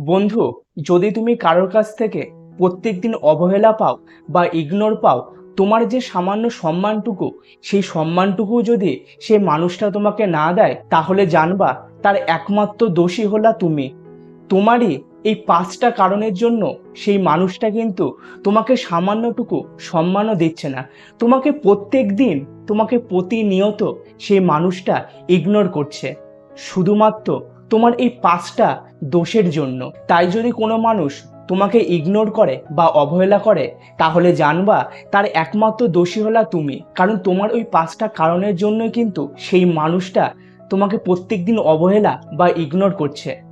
বন্ধু, যদি তুমি কারোর কাছ থেকে প্রত্যেক দিন অবহেলা পাও বা ইগনোর পাও, তোমার যে সামান্য সম্মানটুকু, সেই সম্মানটুকু যদি সে মানুষটা তোমাকে না দেয়, তাহলে জানবা তার একমাত্র দোষী হলা তুমি। তোমারই এই পাঁচটা কারণের জন্য সেই মানুষটা কিন্তু তোমাকে সামান্যটুকু সম্মানও দিচ্ছে না। তোমাকে প্রত্যেক দিন তোমাকে প্রতিনিয়ত সেই মানুষটা ইগনোর করছে। শুধুমাত্র তোমার এই পাঁচটা দোষের জন্য। তাই যদি কোনো মানুষ তোমাকে ইগনোর করে বা অবহেলা করে, তাহলে জানবা তার একমাত্র দোষী হলা তুমি। কারণ তোমার ওই পাঁচটা কারণের জন্য কিন্তু সেই মানুষটা তোমাকে প্রত্যেকদিন অবহেলা বা ইগনোর করছে।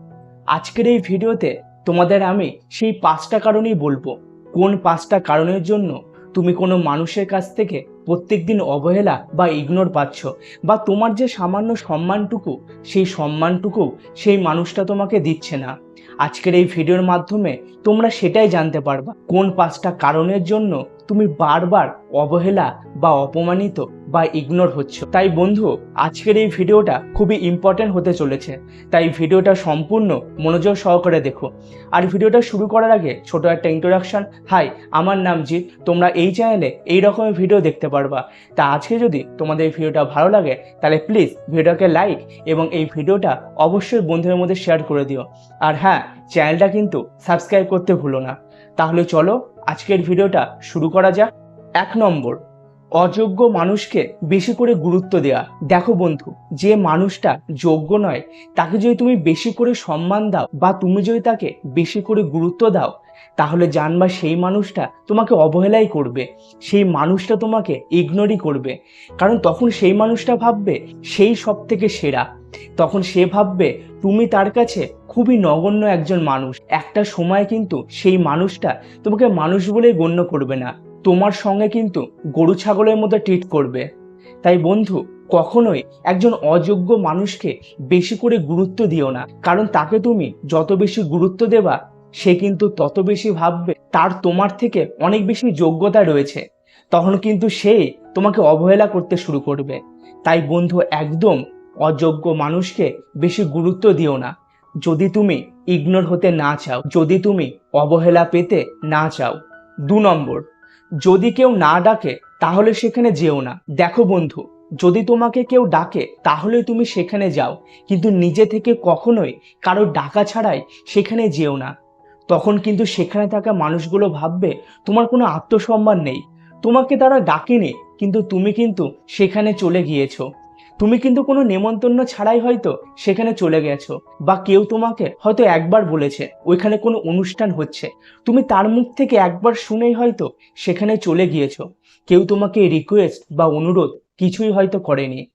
আজকের এই ভিডিওতে তোমাদের আমি সেই পাঁচটা কারণেই বলব। কোন পাঁচটা কারণের জন্য তুমি কোনো মানুষের কাছ থেকে প্রত্যেকদিন অবহেলা বা ইগনোর পাচ্ছ বা তোমার যে সামান্য সম্মানটুকু, সেই সম্মানটুকু সেই মানুষটা তোমাকে দিচ্ছে না। আজকের এই ভিডিওর মাধ্যমে তোমরা সেটাই জানতে পারবা। কোন পাঁচটা কারণের জন্য তুমি বারবার অবহেলা বা অপমানিত বা ইগনোর হচ্ছ। তাই বন্ধু, আজকের এই ভিডিওটা খুবই ইম্পর্ট্যান্ট হতে চলেছে। তাই ভিডিওটা সম্পূর্ণ মনোযোগ সহকারে দেখো। আর ভিডিওটা শুরু করার আগে ছোট একটা ইন্ট্রোডাকশন হাই আমার নাম জিৎ। তোমরা এই চ্যানেলে এই রকমের ভিডিও দেখতে পারবা। তা আজকে যদি তোমাদের এই ভিডিওটা ভালো লাগে, তাহলে প্লিজ ভিডিওটাকে লাইক এবং এই ভিডিওটা অবশ্যই বন্ধুদের মধ্যে শেয়ার করে দিও। আর হ্যাঁ চ্যানেলটা কিন্তু সাবস্ক্রাইব করতে ভুলো না। তাহলে চলো আজকের ভিডিওটা শুরু করা যাক। এক নম্বর, অযোগ্য মানুষকে বেশি করে গুরুত্ব দেওয়া দেখো বন্ধু, যে মানুষটা যোগ্য নয়, তাকে যদি তুমি বেশি করে সম্মান দাও বা তুমি যদি তাকে বেশি করে গুরুত্ব দাও তাহলে জানবা সেই মানুষটা তোমাকে অবহেলাই করবে, সেই মানুষটা তোমাকে ইগনোরই করবে। কারণ তখন সেই মানুষটা ভাববে, সেই সব থেকে সেরা। তখন সে ভাববে, তুমি তার কাছে খুবই নগণ্য একজন মানুষ। একটা সময় কিন্তু সেই মানুষটা তোমাকে মানুষ বলে গণ্য করবে না। তোমার সঙ্গে কিন্তু গরু ছাগলের মতো ট্রিট করবে। তাই বন্ধু, কখনোই একজন অযোগ্য মানুষকে বেশি করে গুরুত্ব দিও না। কারণ তাকে তুমি যত বেশি গুরুত্ব দেবা সে কিন্তু তত বেশি ভাববে, তার তোমার থেকে অনেক বেশি যোগ্যতা রয়েছে। তখন কিন্তু সে তোমাকে অবহেলা করতে শুরু করবে। তাই বন্ধু, একদম অযোগ্য মানুষকে বেশি গুরুত্ব দিও না। যদি তুমি ইগনোর হতে না চাও, যদি তুমি অবহেলা পেতে না চাও, দু নম্বর, যদি কেউ না ডাকে, তাহলে সেখানে যেও না। দেখো বন্ধু, যদি তোমাকে কেউ ডাকে, তাহলে তুমি সেখানে যাও, কিন্তু নিজে থেকে কখনোই কারও ডাকা ছাড়াই সেখানে যেও না। তখন কিন্তু সেখানে থাকা মানুষগুলো ভাববে, তোমার কোনো আত্মসম্মান নেই। তোমাকে তারা ডাকেনি, কিন্তু তুমি কিন্তু সেখানে চলে গিয়েছো। তুমি কিন্তু কোনো নেমন্তন্ন ছাড়াই হয়তো সেখানে চলে গেছো। বা কেউ তোমাকে হয়তো একবার বলেছে, ওইখানে কোনো অনুষ্ঠান হচ্ছে। তুমি তার মুখ থেকে একবার শুনেই হয়তো সেখানে চলে গিয়েছো। কেউ তোমাকে রিকোয়েস্ট বা অনুরোধ কিছুই হয়তো করেনি।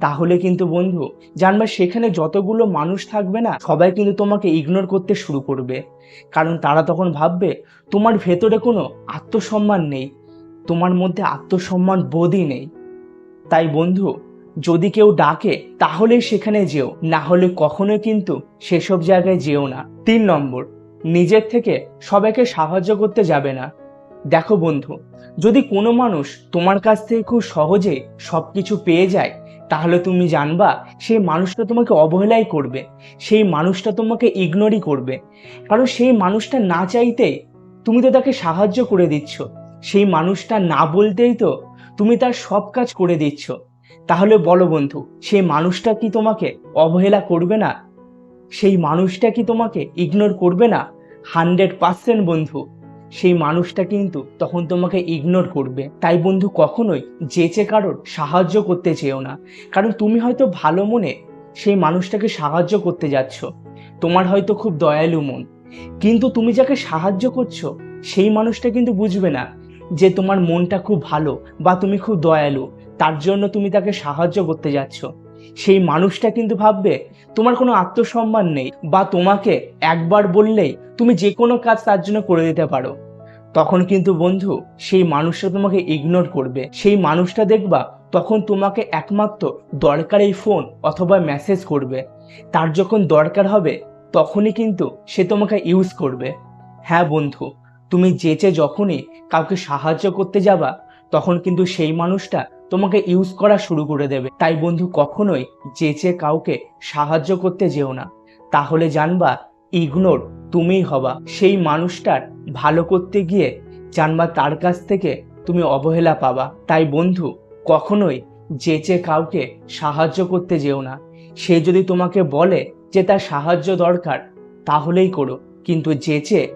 তাহলে কিন্তু বন্ধু, জানবা সেখানে যতগুলো মানুষ থাকবে না, সবাই কিন্তু তোমাকে ইগনোর করতে শুরু করবে। কারণ তারা তখন ভাববে, তোমার ভেতরে কোনো আত্মসম্মান নেই, তোমার মধ্যে আত্মসম্মান বোধই নেই। তাই বন্ধু, যদি কেউ ডাকে, তাহলেই সেখানে যেও, না হলে কখনোই কিন্তু সেসব জায়গায় যেও না। তিন নম্বর, নিজের থেকে সবাইকে সাহায্য করতে যাবে না। দেখো বন্ধু, যদি কোনো মানুষ তোমার কাছ থেকে খুব সহজে সব কিছু পেয়ে যায় তাহলে তুমি জানবা, সেই মানুষটা তোমাকে অবহেলাই করবে, সেই মানুষটা তোমাকে ইগনোরই করবে। কারণ সেই মানুষটা না চাইতেই তুমি তো তাকে সাহায্য করে দিচ্ছ। সেই মানুষটা না বলতেই তো তুমি তার সব কাজ করে দিচ্ছ। তাহলে বলো বন্ধু, সেই মানুষটা কি তোমাকে অবহেলা করবে না? সেই মানুষটা কি তোমাকে ইগনোর করবে না? হান্ড্রেড পার্সেন্ট বন্ধু। সেই মানুষটা কিন্তু তখন তোমাকে ইগনোর করবে। তাই বন্ধু, কখনোই যেচে কারোর সাহায্য করতে চেও না। কারণ তুমি হয়তো ভালো মনে সেই মানুষটাকে সাহায্য করতে যাচ্ছ। তোমার হয়তো খুব দয়ালু মন। কিন্তু তুমি যাকে সাহায্য করছ, সেই মানুষটা কিন্তু বুঝবে না যে তোমার মনটা খুব ভালো বা তুমি খুব দয়ালু। তার জন্য তুমি তাকে সাহায্য করতে যাচ্ছ। সেই মানুষটা কিন্তু ভাববে, তোমার কোনো আত্মসম্মান নেই বা তোমাকে একবার বললেই তুমি যে কোনো কাজ তার জন্য করে দিতে পারো। তখন কিন্তু বন্ধু, সেই মানুষটা তোমাকে ইগনোর করবে। সেই মানুষটা দেখবা তখন তোমাকে একমাত্র দরকার এই ফোন অথবা মেসেজ করবে। তার যখন দরকার হবে, তখনই কিন্তু সে তোমাকে ইউজ করবে। হ্যাঁ বন্ধু, তুমি যেচে যখনই কাউকে সাহায্য করতে যাবা তখন কিন্তু সেই মানুষটা তোমাকে ইউজ করা শুরু করে দেবে। তাই বন্ধু, কখনোই যেচে কাউকে সাহায্য করতে যেও না। তাহলে জানবা ইগনোর তুমিই হবা। সেই মানুষটার ভালো করতে গিয়ে জানবা তার কাছ থেকে তুমি অবহেলা পাবা। তাই বন্ধু, কখনোই যেচে কাউকে সাহায্য করতে যেও না। সে যদি তোমাকে বলে যে তার সাহায্য দরকার, তাহলেই করো। কিন্তু যেচে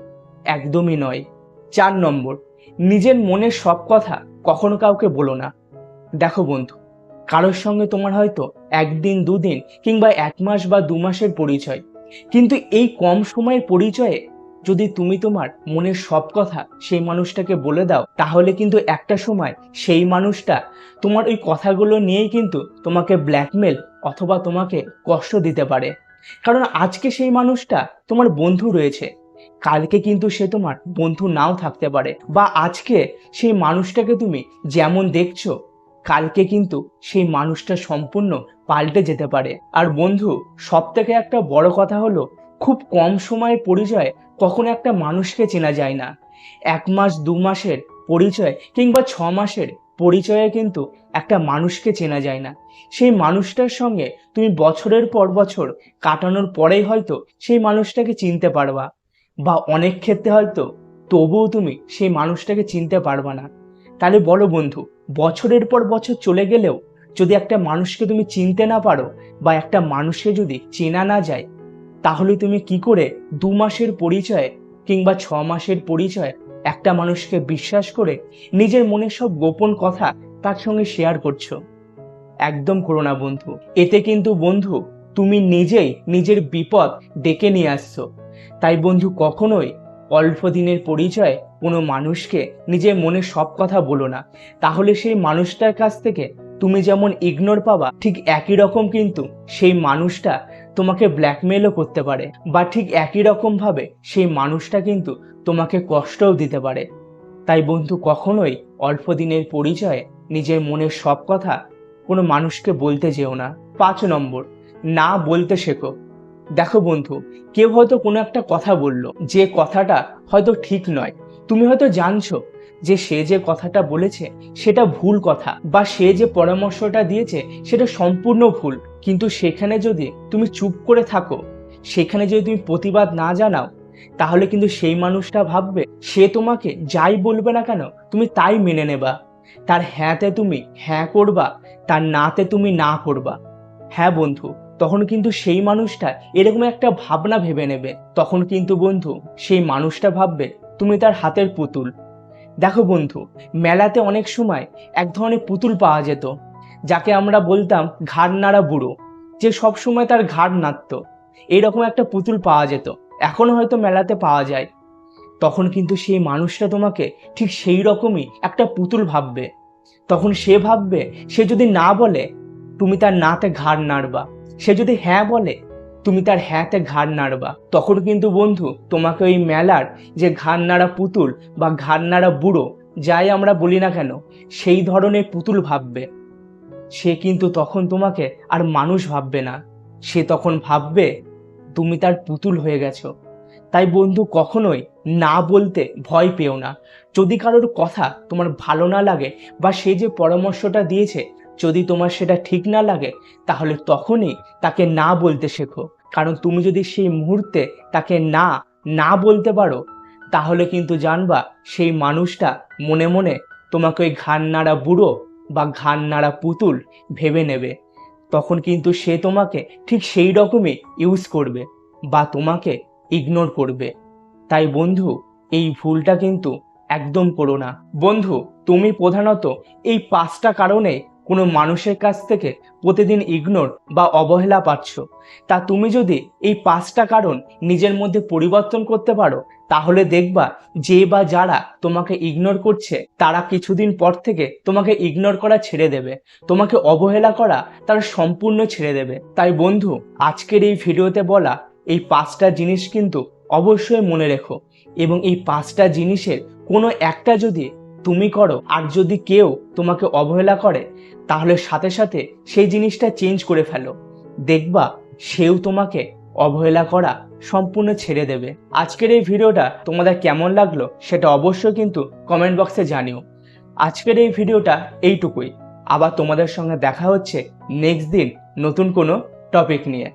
একদমই নয়। চার নম্বর, নিজের মনের সব কথা কখনো কাউকে বলো না। দেখো বন্ধু, কারোর সঙ্গে তোমার হয়তো একদিন, দুদিন কিংবা এক মাস বা দু মাসের পরিচয়। কিন্তু এই কম সময়ের পরিচয়ে যদি তুমি তোমার মনের সব কথা সেই মানুষটাকে বলে দাও, তাহলে কিন্তু একটা সময় সেই মানুষটা তোমার ওই কথাগুলো নিয়েই কিন্তু তোমাকে ব্ল্যাকমেল অথবা তোমাকে কষ্ট দিতে পারে। কারণ আজকে সেই মানুষটা তোমার বন্ধু রয়েছে। কালকে কিন্তু সে তোমার বন্ধু নাও থাকতে পারে। বা আজকে সেই মানুষটাকে তুমি যেমন দেখছ, কালকে কিন্তু সেই মানুষটা সম্পূর্ণ পাল্টে যেতে পারে। আর বন্ধু সব থেকে একটা বড় কথা হলো, খুব কম সময়ের পরিচয়ে কখনো একটা মানুষকে চেনা যায় না। এক মাস, দু মাসের পরিচয় কিংবা ছ মাসের পরিচয়ে কিন্তু একটা মানুষকে চেনা যায় না। সেই মানুষটার সঙ্গে তুমি বছরের পর বছর কাটানোর পরেই হয়তো সেই মানুষটাকে চিনতে পারবা। বা অনেক ক্ষেত্রে হয়তো তবুও তুমি সেই মানুষটাকে চিনতে পারবে না। তাহলে বলো বন্ধু, বছরের পর বছর চলে গেলেও যদি একটা মানুষকে তুমি চিনতে না পারো বা একটা মানুষকে যদি চেনা না যায়, তাহলে তুমি কি করে দু মাসের পরিচয়ে কিংবা ছ মাসের পরিচয়ে একটা মানুষকে বিশ্বাস করে নিজের মনের সব গোপন কথা তার সঙ্গে শেয়ার করছ? একদম করো না বন্ধু। এতে কিন্তু বন্ধু, তুমি নিজেই নিজের বিপদ ডেকে নিয়ে আসছো। তাই বন্ধু কখনোই অল্প দিনের পরিচয়ে কোনো মানুষকে নিজের মনে সব কথা বলো না। তাহলে সেই মানুষটার কাছ থেকে তুমি যেমন ইগনোর পাবা, ঠিক একই রকম কিন্তু সেই মানুষটা তোমাকে ব্ল্যাকমেলও করতে পারে বা ঠিক একই রকম ভাবে সেই মানুষটা কিন্তু তোমাকে কষ্টও দিতে পারে। তাই বন্ধু কখনোই অল্প দিনের পরিচয়ে, নিজের মনের সব কথা কোনো মানুষকে বলতে যেও না। পাঁচ নম্বর, না বলতে শেখো। দেখো বন্ধু, কেউ হয়তো কোনো একটা কথা বলল, যে কথাটা হয়তো ঠিক নয়। তুমি হয়তো জানছো যে সে যে কথাটা বলেছে, সেটা ভুল কথা, বা সে যে পরামর্শটা দিয়েছে, সেটা সম্পূর্ণ ভুল। কিন্তু সেখানে যদি তুমি চুপ করে থাকো, সেখানে যদি তুমি প্রতিবাদ না জানাও, তাহলে কিন্তু সেই মানুষটা ভাববে, সে তোমাকে যাই বলবে না কেন, তুমি তাই মেনে নেবা। তার হ্যাঁতে তুমি হ্যাঁ করবা, তার নাতে তুমি না করবা। হ্যাঁ বন্ধু তখন কিন্তু সেই মানুষটা এরকম একটা ভাবনা ভেবে নেবে। তখন কিন্তু বন্ধু, সেই মানুষটা ভাববে, তুমি তার হাতের পুতুল। দেখো বন্ধু, মেলাতে অনেক সময় এক ধরনের পুতুল পাওয়া যেত, যাকে আমরা বলতাম ঘাড় নাড়া বুড়ো, যে সব সময় তার ঘাড় নাড়ত। এরকম একটা পুতুল পাওয়া যেত, এখনও হয়তো মেলাতে পাওয়া যায়। তখন কিন্তু সেই মানুষটা তোমাকে ঠিক সেই রকমই একটা পুতুল ভাববে। তখন সে ভাববে, সে যদি না বলে, তুমি তার নাতে ঘাড় নাড়বা। সে যদি হ্যাঁ বলে, তুমি তার হ্যাঁতে ঘাড় নাড়বা। তখন কিন্তু বন্ধু, তোমাকে ওই মেলার যে ঘাড় নাড়া পুতুল বা ঘাড় নাড়া বুড়ো, যাই আমরা বলি না কেন, সেই ধরনের পুতুল ভাববে। সে কিন্তু তখন তোমাকে আর মানুষ ভাববে না। সে তখন ভাববে, তুমি তার পুতুল হয়ে গেছো। তাই বন্ধু, কখনোই না বলতে ভয় পেও না। যদি কারোর কথা তোমার ভালো না লাগে বা সে যে পরামর্শটা দিয়েছে যদি তোমার সেটা ঠিক না লাগে, তাহলে তখনই তাকে না বলতে শেখো। কারণ তুমি যদি সেই মুহূর্তে তাকে না না বলতে পারো, তাহলে কিন্তু জানবা সেই মানুষটা মনে মনে তোমাকে ওই ঘান নাড়া বুড়ো বা ঘান নাড়া পুতুল ভেবে নেবে। তখন কিন্তু সে তোমাকে ঠিক সেই রকমই ইউজ করবে বা তোমাকে ইগনোর করবে। তাই বন্ধু, এই ভুলটা কিন্তু একদম করো না। বন্ধু, তুমি প্রধানত এই পাঁচটা কারণে কোনো মানুষের কাছ থেকে প্রতিদিন ইগনোর বা অবহেলা পাচ্ছ। তা তুমি যদি এই পাঁচটা কারণ নিজের মধ্যে পরিবর্তন করতে পারো, তাহলে দেখবা যে বা যারা তোমাকে ইগনোর করছে, তারা কিছুদিন পর থেকে তোমাকে ইগনোর করা ছেড়ে দেবে। তোমাকে অবহেলা করা তারা সম্পূর্ণ ছেড়ে দেবে। তাই বন্ধু, আজকের এই ভিডিওতে বলা এই পাঁচটা জিনিস কিন্তু অবশ্যই মনে রেখো এবং এই পাঁচটা জিনিসের কোনো একটা যদি তুমি করো আর যদি কেউ তোমাকে অবহেলা করে, তাহলে সাথে সাথে সেই জিনিসটা চেঞ্জ করে ফেলো। দেখবা, সেও তোমাকে অবহেলা করা সম্পূর্ণ ছেড়ে দেবে। আজকের এই ভিডিওটা তোমাদের কেমন লাগল সেটা অবশ্যই কিন্তু কমেন্ট বক্সে জানিও। আজকের এই ভিডিওটা এইটুকুই। আবার তোমাদের সঙ্গে দেখা হচ্ছে নেক্সট দিন নতুন কোনো টপিক নিয়ে।